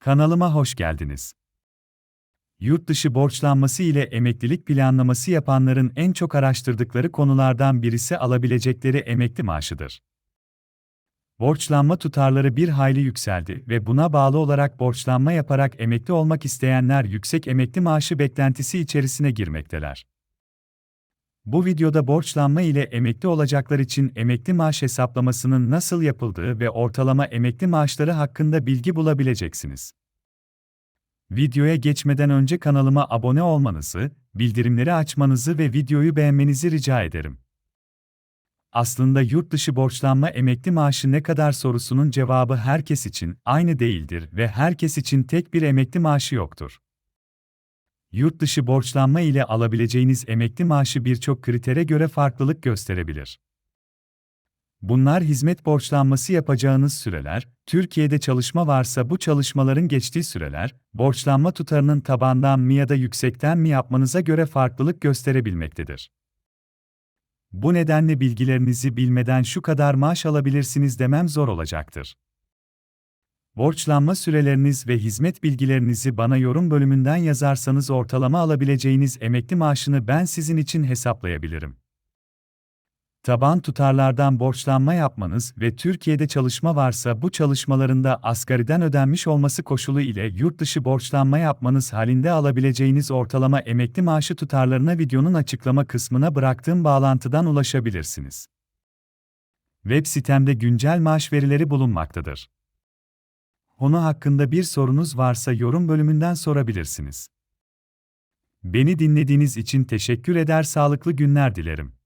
Kanalıma hoş geldiniz. Yurt dışı borçlanması ile emeklilik planlaması yapanların en çok araştırdıkları konulardan birisi alabilecekleri emekli maaşıdır. Borçlanma tutarları bir hayli yükseldi ve buna bağlı olarak borçlanma yaparak emekli olmak isteyenler yüksek emekli maaşı beklentisi içerisine girmekteler. Bu videoda borçlanma ile emekli olacaklar için emekli maaş hesaplamasının nasıl yapıldığı ve ortalama emekli maaşları hakkında bilgi bulabileceksiniz. Videoya geçmeden önce kanalıma abone olmanızı, bildirimleri açmanızı ve videoyu beğenmenizi rica ederim. Aslında yurt dışı borçlanma emekli maaşı ne kadar sorusunun cevabı herkes için aynı değildir ve herkes için tek bir emekli maaşı yoktur. Yurt dışı borçlanma ile alabileceğiniz emekli maaşı birçok kritere göre farklılık gösterebilir. Bunlar hizmet borçlanması yapacağınız süreler, Türkiye'de çalışma varsa bu çalışmaların geçtiği süreler, borçlanma tutarının tabandan mı ya da yüksekten mi yapmanıza göre farklılık gösterebilmektedir. Bu nedenle bilgilerinizi bilmeden şu kadar maaş alabilirsiniz demem zor olacaktır. Borçlanma süreleriniz ve hizmet bilgilerinizi bana yorum bölümünden yazarsanız ortalama alabileceğiniz emekli maaşını ben sizin için hesaplayabilirim. Taban tutarlardan borçlanma yapmanız ve Türkiye'de çalışma varsa bu çalışmalarında asgariden ödenmiş olması koşulu ile yurt dışı borçlanma yapmanız halinde alabileceğiniz ortalama emekli maaşı tutarlarına videonun açıklama kısmına bıraktığım bağlantıdan ulaşabilirsiniz. Web sitemde güncel maaş verileri bulunmaktadır. Konu hakkında bir sorunuz varsa yorum bölümünden sorabilirsiniz. Beni dinlediğiniz için teşekkür eder, sağlıklı günler dilerim.